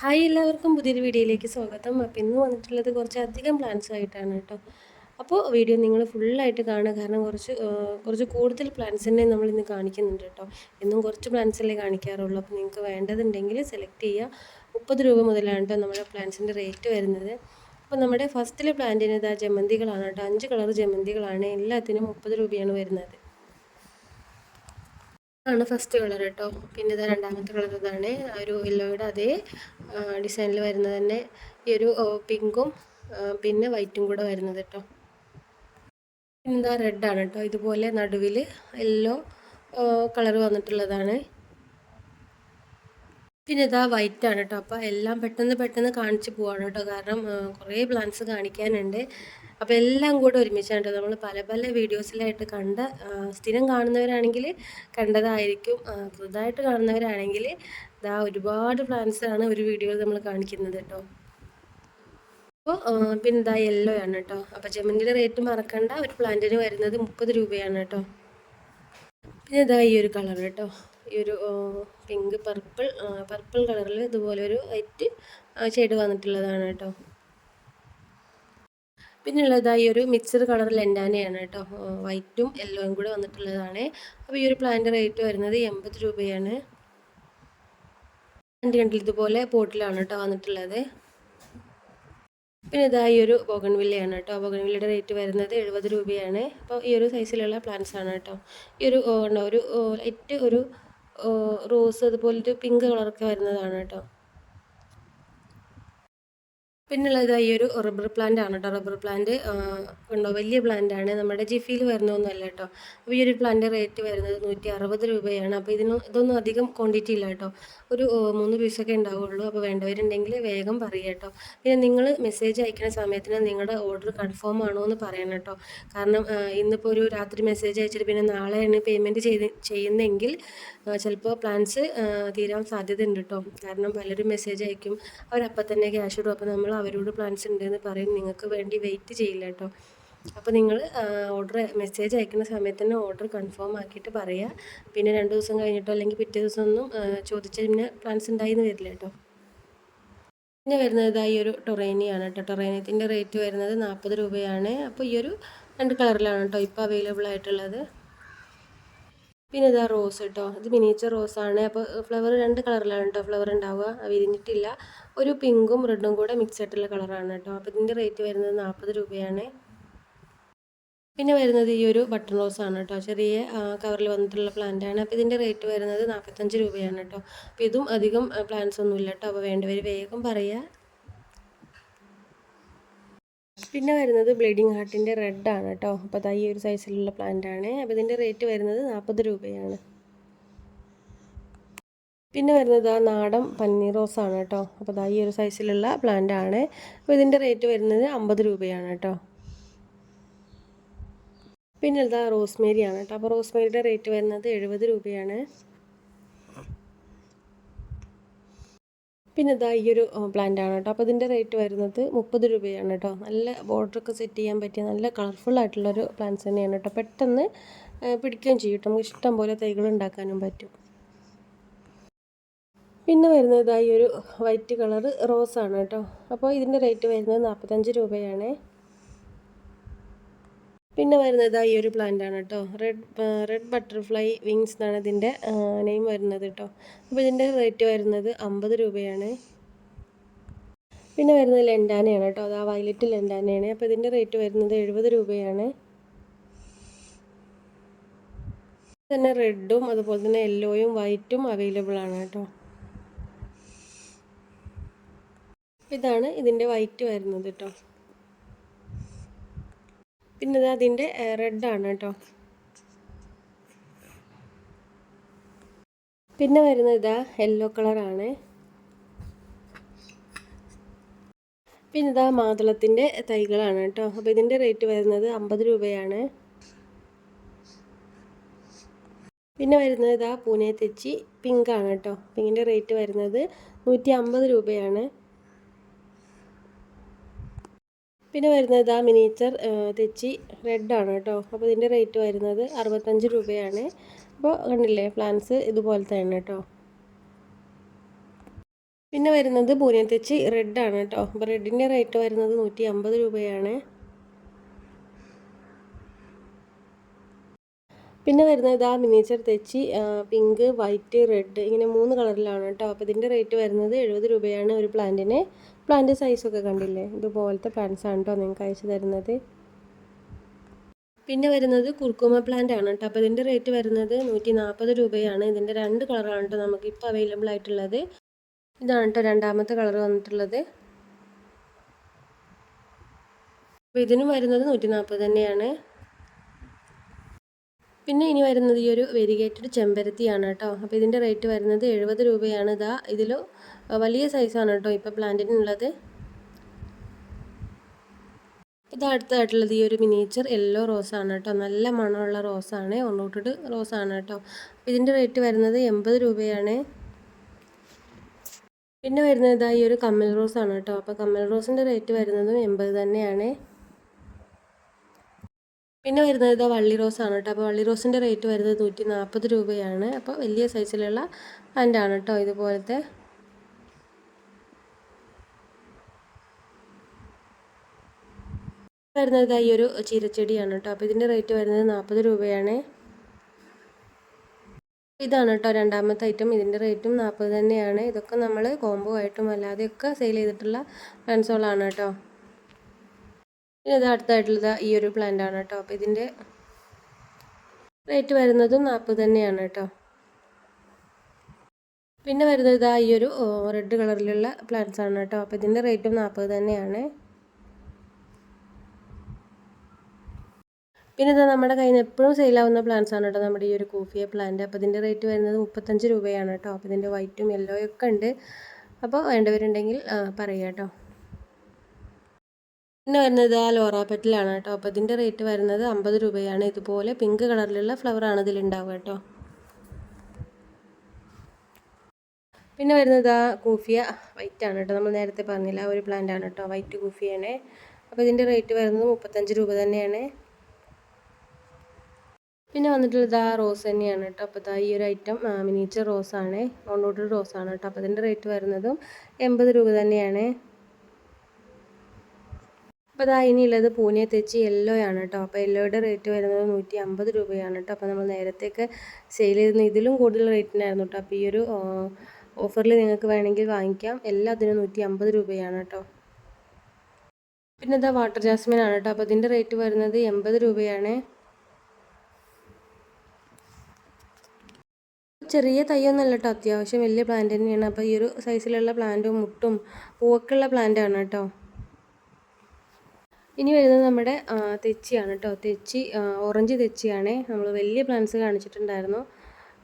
Hi എല്ലാവർക്കും പുതിയൊരു വീഡിയോയിലേക്ക് സ്വാഗതം. അപ്പോൾ ഇന്ന് വന്നിട്ടുള്ളത് കുറച്ച് അധികം പ്ലാൻസ് ആയിട്ടാണ് കേട്ടോ. അപ്പോൾ വീഡിയോ നിങ്ങൾ ഫുള്ളായിട്ട് കാണുക. കാരണം കുറച്ച് കുറച്ച് കൂടുതൽ പ്ലാൻസ് തന്നെ നമ്മൾ ഇന്ന് കാണിക്കുന്നുണ്ട് കേട്ടോ. എന്നും കുറച്ച് പ്ലാൻസ് അല്ലേ കാണിക്കാറുള്ളൂ. അപ്പോൾ നിങ്ങൾക്ക് വേണ്ടതുണ്ടെങ്കിൽ സെലക്ട് ചെയ്യുക. മുപ്പത് രൂപ മുതലാണ് കേട്ടോ നമ്മുടെ പ്ലാൻസിന്റെ റേറ്റ് വരുന്നത്. അപ്പോൾ നമ്മുടെ ഫസ്റ്റിലെ പ്ലാന്റിന് ഇതാ ജമന്തികളാണ് കേട്ടോ. അഞ്ച് കളർ ജമന്തികളാണ്. എല്ലാത്തിനും മുപ്പത് രൂപയാണ് വരുന്നത്. ആണ് ഫസ്റ്റ് കളർ കേട്ടോ പിന്നെ ഇത് രണ്ടാമത്തെ കളർ ഇതാണ്. ഒരു യെല്ലോയുടെ അതേ ഡിസൈനിൽ വരുന്നത് തന്നെ ഈ ഒരു പിങ്കും പിന്നെ വൈറ്റും കൂടെ വരുന്നത് കേട്ടോ ഇതാ റെഡാണ് കേട്ടോ ഇതുപോലെ നടുവിൽ യെല്ലോ കളർ വന്നിട്ടുള്ളതാണ്. പിന്നെ ഇതാ വൈറ്റ് ആണ് കേട്ടോ അപ്പോൾ എല്ലാം പെട്ടെന്ന് പെട്ടെന്ന് കാണിച്ച് പോവാണ് കേട്ടോ കാരണം കുറേ പ്ലാന്റ്സ് കാണിക്കാനുണ്ട്. അപ്പോൾ എല്ലാം കൂടെ ഒരുമിച്ചാണ് നമ്മൾ പല പല വീഡിയോസിലായിട്ട് കണ്ട സ്ഥിരം കാണുന്നവരാണെങ്കിൽ കണ്ടതായിരിക്കും പുതുതായിട്ട് കാണുന്നവരാണെങ്കിൽ ഇതാ ഒരുപാട് പ്ലാന്റ്സാണ് ഒരു വീഡിയോയിൽ നമ്മൾ കാണിക്കുന്നത് കേട്ടോ അപ്പോൾ പിന്നെ ഇതാ യെല്ലോ ആണ് കേട്ടോ അപ്പോൾ ജമന്തിയുടെ റേറ്റ് മറക്കണ്ട ഒരു പ്ലാന്റിന് വരുന്നത് മുപ്പത് രൂപയാണ് കേട്ടോ പിന്നെ ഇതാ ഈ ഒരു കളർ കേട്ടോ ഈ ഒരു പിങ്ക് പർപ്പിൾ പർപ്പിൾ കളറിൽ ഇതുപോലെ ഒരു വൈറ്റ് ഷെയ്ഡ് വന്നിട്ടുള്ളതാണ് കേട്ടോ പിന്നെ ഉള്ളതായി ഒരു മിക്സഡ് കളർ ലെൻഡാനയാണ് കേട്ടോ. വൈറ്റും യെല്ലോയും കൂടെ വന്നിട്ടുള്ളതാണ്. അപ്പോൾ ഈ ഒരു പ്ലാന്റ് റേറ്റ് വരുന്നത് എൺപത് രൂപയാണ്. രണ്ട് കണ്ടിൽ ഇതുപോലെ പോട്ടിലാണ് കേട്ടോ വന്നിട്ടുള്ളത്. പിന്നെ ഇതായി ഒരു ബോഗൺവില്ലയാണ് കേട്ടോ. ബോഗൺവില്ലയുടെ റേറ്റ് വരുന്നത് എഴുപത് രൂപയാണ്. അപ്പോൾ ഈ ഒരു സൈസിലുള്ള പ്ലാന്റ്സ് ആണ് കേട്ടോ. ഈ ഒരു ഒരു ലൈറ്റ് ഒരു റോസ് അതുപോലത്തെ പിങ്ക് കളറൊക്കെ വരുന്നതാണ് കേട്ടോ. പിന്നുള്ളത് ഈ ഒരു റബ്ബർ പ്ലാന്റ് ആണ് കേട്ടോ റബ്ബർ പ്ലാന്റ് ഉണ്ടോ? വലിയ പ്ലാന്റ് ആണ്. നമ്മുടെ ജിഫിയിൽ വരുന്നൊന്നുമല്ല കേട്ടോ അപ്പോൾ ഈ ഒരു പ്ലാന്റ് റേറ്റ് വരുന്നത് നൂറ്റി അറുപത് രൂപയാണ്. അപ്പോൾ ഇതിന് ഇതൊന്നും അധികം ക്വാണ്ടിറ്റി ഇല്ല കേട്ടോ ഒരു മൂന്ന് പീസൊക്കെ ഉണ്ടാവുള്ളൂ. അപ്പോൾ വേണ്ടവരുണ്ടെങ്കിൽ വേഗം പറയുക കേട്ടോ പിന്നെ നിങ്ങൾ മെസ്സേജ് അയക്കുന്ന സമയത്തിന് നിങ്ങളുടെ ഓർഡർ കൺഫേം ആണോ എന്ന് പറയണം കേട്ടോ കാരണം ഇന്നിപ്പോൾ ഒരു രാത്രി മെസ്സേജ് അയച്ചിട്ട് പിന്നെ നാളെയാണ് പേയ്മെന്റ് ചെയ്ത് ചെയ്യുന്നെങ്കിൽ ചിലപ്പോൾ പ്ലാൻസ് തീരാൻ സാധ്യതയുണ്ട് കേട്ടോ കാരണം പലരും മെസ്സേജ് അയക്കും. അവരപ്പം തന്നെ ക്യാഷ് ഇടും. അപ്പോൾ നമ്മൾ അവരോട് പ്ലാൻസ് ഉണ്ടെന്ന് പറയും. നിങ്ങൾക്ക് വേണ്ടി വെയിറ്റ് ചെയ്യില്ല കേട്ടോ അപ്പോൾ നിങ്ങൾ ഓർഡർ മെസ്സേജ് അയക്കുന്ന സമയത്ത് തന്നെ ഓർഡർ കൺഫേം ആക്കിയിട്ട് പറയുക പിന്നെ രണ്ട് ദിവസം കഴിഞ്ഞിട്ടോ അല്ലെങ്കിൽ പിറ്റേ ദിവസം ഒന്നും ചോദിച്ചാൽ പിന്നെ പ്ലാൻസ് ഉണ്ടായിന്ന് വരില്ല കേട്ടോ പിന്നെ വരുന്നത് ഈ ഒരു ടൊറേനിയാണ് കേട്ടോ ടൊറേനിയത്തിന്റെ റേറ്റ് വരുന്നത് നാൽപ്പത് രൂപയാണ്. അപ്പോൾ ഈ ഒരു രണ്ട് കളറിലാണ് കേട്ടോ ഇപ്പോൾ അവൈലബിൾ ആയിട്ടുള്ളത്. പിന്നെ ഇതാ റോസ് കേട്ടോ ഇത് മിനിയേച്ചർ ആണ് അപ്പോൾ ഫ്ലവർ രണ്ട് കളറിലാണ് കേട്ടോ ഫ്ലവർ ഉണ്ടാവുക. വിരിഞ്ഞിട്ടില്ല ഒരു പിങ്കും റെഡും കൂടെ മിക്സ് ആയിട്ടുള്ള കളറാണ് കേട്ടോ അപ്പോൾ ഇതിന്റെ റേറ്റ് വരുന്നത് നാൽപ്പത് രൂപയാണ്. പിന്നെ വരുന്നത് ഈ ഒരു ബട്ടൺ റോസ് ആണ് കേട്ടോ ചെറിയ കവറിൽ വന്നിട്ടുള്ള പ്ലാന്റ് ആണ്. അപ്പോൾ ഇതിന്റെ റേറ്റ് വരുന്നത് നാൽപ്പത്തഞ്ച് രൂപയാണ് കേട്ടോ അപ്പോൾ ഇതും അധികം പ്ലാന്റ്സ് ഒന്നുമില്ല കേട്ടോ അപ്പോൾ വേണ്ടവർ വേഗം പറയുക പിന്നെ വരുന്നത് ബ്ലീഡിങ് ഹാർട്ടിന്റെ റെഡ് ആണ് കേട്ടോ. അപ്പോൾ അതാ ഈ ഒരു സൈസിലുള്ള പ്ലാന്റ് ആണ് അപ്പോൾ ഇതിന്റെ റേറ്റ് വരുന്നത് നാൽപ്പത് രൂപയാണ്. പിന്നെ വരുന്നത് ആ നാടൻ പന്നീർ ആണ് കേട്ടോ. അപ്പോൾ അതാ ഈ ഒരു സൈസിലുള്ള പ്ലാന്റ് ആണ് അപ്പോൾ ഇതിന്റെ റേറ്റ് വരുന്നത് അമ്പത് രൂപയാണ് കേട്ടോ. പിന്നെ ഇതാ റോസ്മേരി ആണ് കേട്ടോ. അപ്പോൾ റോസ്മേരിയുടെ റേറ്റ് വരുന്നത് എഴുപത് രൂപയാണ്. പിന്നെ ഇതാ ഈ ഒരു പ്ലാന്റ് ആണ് കേട്ടോ. അപ്പോൾ ഇതിന്റെ റേറ്റ് വരുന്നത് മുപ്പത് രൂപയാണ് കേട്ടോ. നല്ല ബോർഡറൊക്കെ സെറ്റ് ചെയ്യാൻ പറ്റിയ നല്ല കളർഫുൾ ആയിട്ടുള്ളൊരു പ്ലാന്റ്സ് തന്നെയാണ് കേട്ടോ. പെട്ടെന്ന് പിടിക്കുകയും ചെയ്യും കേട്ടോ. നമുക്ക് ഇഷ്ടം പോലെ തൈകൾ ഉണ്ടാക്കാനും പറ്റും. പിന്നെ വരുന്നത് ഈ ഒരു വൈറ്റ് കളർ റോസാണ് കേട്ടോ. അപ്പോൾ ഇതിന്റെ റേറ്റ് വരുന്നത് നാൽപ്പത്തഞ്ച് രൂപയാണ്. പിന്നെ വരുന്നത് ഈ ഒരു പ്ലാന്റ് ആണ് കേട്ടോ റെഡ് റെഡ് ബട്ടർഫ്ലൈ വിങ്സ് എന്നാണ് ഇതിന്റെ നെയിം വരുന്നത് കേട്ടോ അപ്പോൾ ഇതിന്റെ റേറ്റ് വരുന്നത് അമ്പത് രൂപയാണ്. പിന്നെ വരുന്നത് ലെൻഡാനയാണ് കേട്ടോ അത് ആ വയലറ്റ് ലെൻഡാനയാണ് അപ്പോൾ ഇതിന്റെ റേറ്റ് വരുന്നത് എഴുപത് രൂപയാണ്. തന്നെ റെഡും അതുപോലെ തന്നെ യെല്ലോയും വൈറ്റും അവൈലബിൾ ആണ് കേട്ടോ ഇതാണ് ഇതിന്റെ വൈറ്റ് വരുന്നത് കേട്ടോ പിന്നെ ഇത് അതിന്റെ റെഡാണ് കേട്ടോ. പിന്നെ വരുന്നത് ഇതാ യെല്ലോ കളറാണ് പിന്നെ ഇതാ മാതളത്തിന്റെ തൈകളാണ് കേട്ടോ. അപ്പോൾ ഇതിന്റെ റേറ്റ് വരുന്നത് അമ്പത് രൂപയാണ്. പിന്നെ വരുന്നത് ഇതാ പൂനെ തെച്ചി പിങ്കാണ് കേട്ടോ. പിങ്കിന്റെ റേറ്റ് വരുന്നത് നൂറ്റി അമ്പത് രൂപയാണ്. പിന്നെ വരുന്നത് ആ മിനിയേച്ചർ തെച്ചി റെഡാണ് കേട്ടോ. അപ്പോൾ ഇതിന്റെ റേറ്റ് വരുന്നത് അറുപത്തഞ്ച് രൂപയാണ്. അപ്പോൾ കണ്ടില്ലേ പ്ലാൻസ് ഇതുപോലത്തെ ആണ് കേട്ടോ. പിന്നെ വരുന്നത് പൂനെത്തെച്ചി റെഡാണ് കേട്ടോ. അപ്പോൾ റെഡിന്റെ റേറ്റ് വരുന്നത് നൂറ്റി അമ്പത് രൂപയാണ്. പിന്നെ വരുന്നത് ഇതാ മിനിയേച്ചർ തെച്ചി പിങ്ക് വൈറ്റ് റെഡ് ഇങ്ങനെ മൂന്ന് കളറിലാണ് കേട്ടോ. അപ്പോൾ ഇതിന്റെ റേറ്റ് വരുന്നത് എഴുപത് രൂപയാണ് ഒരു പ്ലാന്റിന് പ്ലാന്റ് സൈസൊക്കെ കണ്ടില്ലേ? ഇതുപോലത്തെ പ്ലാന്റ്സ് ആണ് കേട്ടോ നിങ്ങൾക്ക് അയച്ചു തരുന്നത്. പിന്നെ വരുന്നത് കുർക്കുമ പ്ലാന്റ് ആണ് കേട്ടോ അപ്പോൾ ഇതിന്റെ റേറ്റ് വരുന്നത് നൂറ്റി നാൽപ്പത് രൂപയാണ്. ഇതിന്റെ രണ്ട് കളറാണ് കേട്ടോ നമുക്ക് ഇപ്പോൾ അവൈലബിൾ ആയിട്ടുള്ളത്. ഇതാണ് കേട്ടോ രണ്ടാമത്തെ കളർ വന്നിട്ടുള്ളത്. അപ്പോൾ ഇതിനും വരുന്നത് നൂറ്റി നാൽപ്പത് തന്നെയാണ്. പിന്നെ ഇനി വരുന്നത് ഈ ഒരു വെരിഗേറ്റഡ് ചെമ്പരത്തിയാണ് കേട്ടോ. അപ്പോൾ ഇതിന്റെ റേറ്റ് വരുന്നത് എഴുപത് രൂപയാണ്. ഇതാ ഇതിൽ വലിയ സൈസാണ് കേട്ടോ ഇപ്പോൾ പ്ലാന്റിനുള്ളത്. ഇത് അടുത്തായിട്ടുള്ളത് ഈ ഒരു മിനിയേച്ചർ യെല്ലോ റോസാണ് കേട്ടോ. നല്ല മണമുള്ള റോസാണ് റോസ് റോസാണ് കേട്ടോ. ഇതിന്റെ റേറ്റ് വരുന്നത് എൺപത് രൂപയാണ്. പിന്നെ വരുന്നത് ഇതാ ഈ ഒരു കമ്മൽ റോസാണ് കേട്ടോ. അപ്പോൾ കമ്മൽ റോസിന്റെ റേറ്റ് വരുന്നതും എൺപത് തന്നെയാണ്. പിന്നെ വരുന്നത് ഇതാ വള്ളി റോസാണ് കേട്ടോ. അപ്പോൾ വള്ളി റോസിന്റെ റേറ്റ് വരുന്നത് നൂറ്റി നാൽപ്പത് രൂപയാണ്. അപ്പോൾ വലിയ സൈസിലുള്ള പ്ലാന്റാണ് കേട്ടോ ഇതുപോലത്തെ. വരുന്നത് ഈ ഒരു ചീരച്ചെടിയാണ് കേട്ടോ. അപ്പോൾ ഇതിന്റെ റേറ്റ് വരുന്നത് നാൽപ്പത് രൂപയാണ്. ഇതാണ് കേട്ടോ രണ്ടാമത്തെ ഐറ്റം ഇതിന്റെ റേറ്റും നാൽപ്പത് തന്നെയാണ്. ഇതൊക്കെ നമ്മൾ കോംബോ ആയിട്ടും അല്ലാതെയൊക്കെ സെയിൽ ചെയ്തിട്ടുള്ള പെൻസോളാണ് കേട്ടോ. പിന്നെ ഇത് അടുത്തായിട്ടുള്ളത് ഈ ഒരു പ്ലാന്റ് ആണ് കേട്ടോ അപ്പോൾ ഇതിന്റെ റേറ്റ് വരുന്നത് നാൽപ്പത് തന്നെയാണ് കേട്ടോ പിന്നെ വരുന്നത് ഇതാ ഈ ഒരു റെഡ് കളറിലുള്ള പ്ലാന്റ്സ് ആണ് കേട്ടോ അപ്പോൾ ഇതിന്റെ റേറ്റും നാൽപ്പത് തന്നെയാണ്. പിന്നെ ഇതാ നമ്മുടെ കയ്യിൽ നിന്ന് എപ്പോഴും സെയിലാവുന്ന പ്ലാന്റ്സ് ആണ് കേട്ടോ നമ്മുടെ ഈ ഒരു കൂഫിയ പ്ലാന്റ് അപ്പോൾ ഇതിന്റെ റേറ്റ് വരുന്നത് മുപ്പത്തഞ്ച് രൂപയാണ് കേട്ടോ അപ്പോൾ ഇതിന്റെ വൈറ്റും യെല്ലോയും ഒക്കെ ഉണ്ട്. അപ്പോൾ വേണ്ടവരുണ്ടെങ്കിൽ പറയാം കേട്ടോ പിന്നെ വരുന്നത് ആ ലോറ പെറ്റലാണ് കേട്ടോ. അപ്പോൾ ഇതിന്റെ റേറ്റ് വരുന്നത് അമ്പത് രൂപയാണ്. ഇതുപോലെ പിങ്ക് കളറിലുള്ള ഫ്ലവറാണ് ഇതിലുണ്ടാവുക കേട്ടോ. പിന്നെ വരുന്നത് ആ കൂഫിയ വൈറ്റ് ആണ് കേട്ടോ. നമ്മൾ നേരത്തെ പറഞ്ഞില്ല ഒരു പ്ലാന്റ് ആണ് കേട്ടോ വൈറ്റ് കൂഫിയാണ് അപ്പോൾ ഇതിന്റെ റേറ്റ് വരുന്നത് മുപ്പത്തഞ്ച് രൂപ തന്നെയാണ്. പിന്നെ വന്നിട്ടുള്ളത് ആ റോസ് തന്നെയാണ് കേട്ടോ. അപ്പോൾ ഈ ഒരു ഐറ്റം മിനിച്ചർ റോസാണ് ഓൺ റോസ് റോസാണ് കേട്ടോ. അപ്പോൾ ഇതിന്റെ റേറ്റ് വരുന്നതും എൺപത് രൂപ തന്നെയാണ്. അപ്പോൾ അതാ ഇനിയുള്ളത് പൂനെ തെച്ചി യെല്ലോ ആണ് കേട്ടോ അപ്പോൾ യെല്ലോയുടെ റേറ്റ് വരുന്നത് നൂറ്റി അമ്പത് രൂപയാണ് കേട്ടോ അപ്പോൾ നമ്മൾ നേരത്തെയൊക്കെ സെയിൽ ചെയ്തിരുന്ന ഇതിലും കൂടുതൽ റേറ്റിനായിരുന്നു കേട്ടോ അപ്പോൾ ഈ ഒരു ഓഫറിൽ നിങ്ങൾക്ക് വേണമെങ്കിൽ വാങ്ങിക്കാം. എല്ലാത്തിനും നൂറ്റി അമ്പത് രൂപയാണ് കേട്ടോ പിന്നെ ഇതാ വാട്ടർ ജാസ്മിൻ ആണ് കേട്ടോ അപ്പോൾ ഇതിന്റെ റേറ്റ് വരുന്നത് എൺപത് രൂപയാണ്. ചെറിയ തൈയൊന്നുമല്ല കേട്ടോ അത്യാവശ്യം വലിയ പ്ലാന്റ് തന്നെയാണ്. അപ്പോൾ ഈ ഒരു സൈസിലുള്ള പ്ലാന്റും മുട്ടും പൂവൊക്കെയുള്ള പ്ലാന്റ് ആണ് കേട്ടോ ഇനി വരുന്നത് നമ്മുടെ തെച്ചിയാണ് കേട്ടോ തെച്ചി ഓറഞ്ച് തെച്ചിയാണ്. നമ്മൾ വലിയ പ്ലാന്റ്സ് കാണിച്ചിട്ടുണ്ടായിരുന്നു.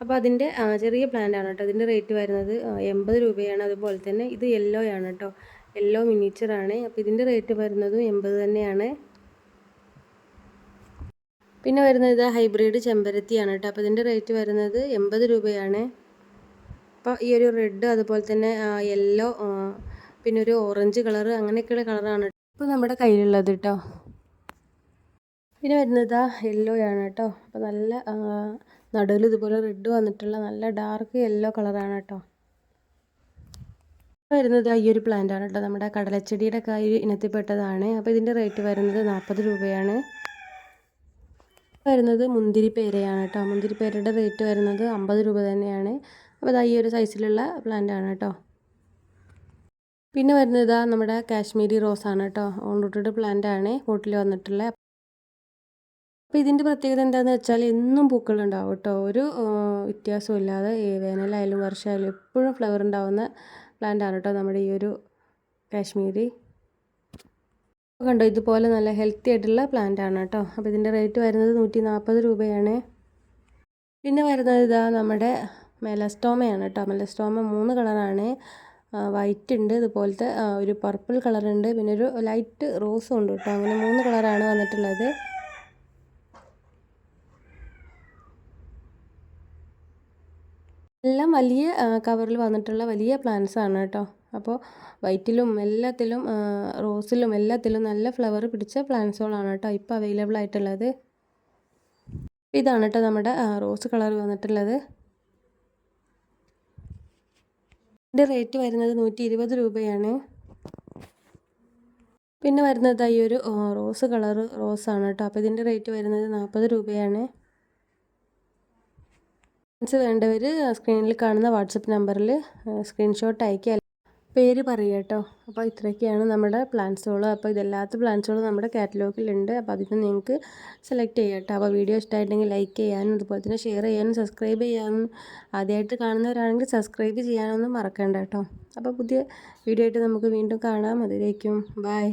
അപ്പോൾ അതിന്റെ ചെറിയ പ്ലാന്റ് ആണ് കേട്ടോ അതിന്റെ റേറ്റ് വരുന്നത് എൺപത് രൂപയാണ്. അതുപോലെ തന്നെ ഇത് യെല്ലോ ആണ് കേട്ടോ യെല്ലോ മിനിച്ചറാണ് അപ്പോൾ ഇതിന്റെ റേറ്റ് വരുന്നതും എൺപത് തന്നെയാണ്. പിന്നെ വരുന്നത് ഹൈബ്രിഡ് ചെമ്പരത്തിയാണ് കേട്ടോ അപ്പോൾ ഇതിന്റെ റേറ്റ് വരുന്നത് എൺപത് രൂപയാണ്. അപ്പോൾ ഈ ഒരു റെഡ് അതുപോലെ തന്നെ യെല്ലോ പിന്നെ ഒരു ഓറഞ്ച് കളർ അങ്ങനെയൊക്കെയുള്ള കളറാണ് ഇപ്പോൾ നമ്മുടെ കയ്യിലുള്ളത് കേട്ടോ പിന്നെ വരുന്നത് യെല്ലോ ആണ് കേട്ടോ അപ്പോൾ നല്ല നടുവിൽ ഇതുപോലെ റെഡ് വന്നിട്ടുള്ള നല്ല ഡാർക്ക് യെല്ലോ കളറാണ് കേട്ടോ വരുന്നത് ഈ ഒരു പ്ലാന്റ് ആണ് കേട്ടോ നമ്മുടെ കടലച്ചെടിയുടെ കായ് ഇനത്തിൽപ്പെട്ടതാണ്. അപ്പോൾ ഇതിന്റെ റേറ്റ് വരുന്നത് നാൽപ്പത് രൂപയാണ്. വരുന്നത് മുന്തിരി പേരയാണ് കേട്ടോ മുന്തിരി പേരയുടെ റേറ്റ് വരുന്നത് അമ്പത് രൂപ തന്നെയാണ്. അപ്പോൾ ഈ ഒരു സൈസിലുള്ള പ്ലാന്റ് ആണ് കേട്ടോ പിന്നെ വരുന്നത് ഇതാ നമ്മുടെ കാശ്മീരി റോസാണ് കേട്ടോ. ഓൺറൂട്ടഡ് പ്ലാന്റ് ആണ് പോട്ടിൽ വന്നിട്ടുള്ളത് അപ്പോൾ ഇതിന്റെ പ്രത്യേകത എന്താണെന്ന് വെച്ചാൽ എന്നും പൂക്കളുണ്ടാവും കേട്ടോ. ഒരു വ്യത്യാസവും ഇല്ലാതെ വേനലായാലും വർഷമായാലും എപ്പോഴും ഫ്ലവർ ഉണ്ടാവുന്ന പ്ലാന്റ് ആണ് കേട്ടോ നമ്മുടെ ഈ ഒരു കാശ്മീരി. കണ്ടോ ഇതുപോലെ നല്ല ഹെൽത്തി ആയിട്ടുള്ള പ്ലാന്റ് ആണ് കേട്ടോ. അപ്പോൾ ഇതിന്റെ റേറ്റ് വരുന്നത് നൂറ്റി നാൽപ്പത് രൂപയാണ്. പിന്നെ വരുന്നത് ഇതാ നമ്മുടെ മെലസ്റ്റോമയാണ് കേട്ടോ. മെലസ്റ്റോമ മൂന്ന് കളറാണ് വൈറ്റ് ഉണ്ട്. ഇതുപോലത്തെ ഒരു പർപ്പിൾ കളർ ഉണ്ട്. പിന്നെ ഒരു ലൈറ്റ് റോസും ഉണ്ട് കേട്ടോ. അങ്ങനെ മൂന്ന് കളറാണ് വന്നിട്ടുള്ളത്. എല്ലാം വലിയ കവറിൽ വന്നിട്ടുള്ള വലിയ പ്ലാന്റ്സ് ആണ് കേട്ടോ. അപ്പോൾ വൈറ്റിലും എല്ലാത്തിലും റോസിലും എല്ലാത്തിലും നല്ല ഫ്ലവർ പിടിച്ച പ്ലാന്റ്സുകളാണ് കേട്ടോ ഇപ്പോൾ അവൈലബിൾ ആയിട്ടുള്ളത്. ഇതാണ് കേട്ടോ നമ്മുടെ റോസ് കളർ വന്നിട്ടുള്ളത്. ഇതിന്റെ റേറ്റ് വരുന്നത് നൂറ്റി ഇരുപത് രൂപയാണ്. പിന്നെ വരുന്നത് ഈ ഒരു റോസ് കളർ റോസാണ് കേട്ടോ അപ്പോൾ ഇതിന്റെ റേറ്റ് വരുന്നത് നാൽപ്പത് രൂപയാണ്. വേണ്ടവർ സ്ക്രീനിൽ കാണുന്ന വാട്സപ്പ് നമ്പറിൽ സ്ക്രീൻഷോട്ട് അയക്കുക പേര് പറയുക കേട്ടോ. അപ്പോൾ ഇത്രയൊക്കെയാണ് നമ്മുടെ പ്ലാൻസുകൾ. അപ്പോൾ ഇതെല്ലാത്ത പ്ലാൻസുകളും നമ്മുടെ കാറ്റലോഗിലുണ്ട്. അപ്പോൾ അതിൽ നിന്ന് നിങ്ങൾക്ക് സെലക്ട് ചെയ്യാം കേട്ടോ. അപ്പോൾ വീഡിയോ ഇഷ്ടമായിട്ടുണ്ടെങ്കിൽ ലൈക്ക് ചെയ്യാനും അതുപോലെ തന്നെ ഷെയർ ചെയ്യാനും സബ്സ്ക്രൈബ് ചെയ്യാനും ആദ്യമായിട്ട് കാണുന്നവരാണെങ്കിൽ സബ്സ്ക്രൈബ് ചെയ്യാനൊന്നും മറക്കണ്ട കേട്ടോ. അപ്പോൾ പുതിയ വീഡിയോ ആയിട്ട് നമുക്ക് വീണ്ടും കാണാം. അതിലേക്കും ബൈ.